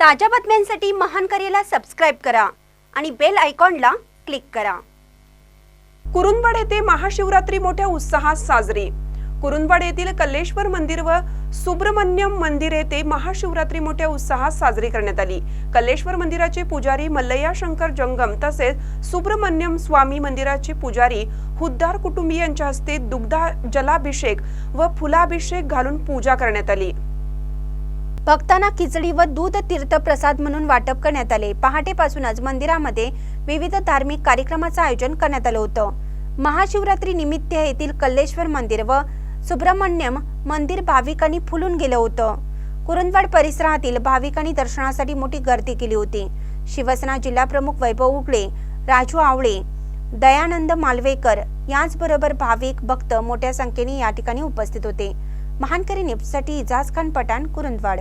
ताज्या बातम्यांसाठी महान करेला सबस्क्राईब करा आणि बेल आयकॉनला क्लिक करा. कुरुंदवाड येथे महाशिवरात्री मोठ्या उत्साहात साजरी. कुरुंदवाड येथील कल्लेश्वर मंदिर व सुब्रमण्यम मंदिर येथे महाशिवरात्री मोठ्या उत्साहात साजरी करण्यात आली. कल्लेश्वर मंदिराचे पुजारी मल्लया शंकर जंगम तसेच सुब्रमण्यम स्वामी मंदिराचे पुजारी हुद्दार कुटुंबीयांच्या हस्ते दुग्धा जलाभिषेक व फुलाभिषेक घालून पूजा करण्यात आली. भक्तांना खिचडी व दूध तीर्थ प्रसाद म्हणून वाटप करण्यात आले. पहाटेपासूनच मंदिरामध्ये विविध धार्मिक कार्यक्रमाचं आयोजन करण्यात आलं होतं. महाशिवरात्री निमित्त येथील कल्लेश्वर मंदिर व सुब्रमण्यम मंदिर भाविकांनी फुलून गेलं होतं. कुरुंदवाड परिसरातील भाविकांनी दर्शनासाठी मोठी गर्दी केली होती. शिवसेना जिल्हा प्रमुख वैभव उगळे राजू आवळे दयानंद मालवेकर याचबरोबर भाविक भक्त मोठ्या संख्येने या ठिकाणी उपस्थित होते. महानकरी न्यूजसाठी इजाज खान पठाण कुरुंदवाड.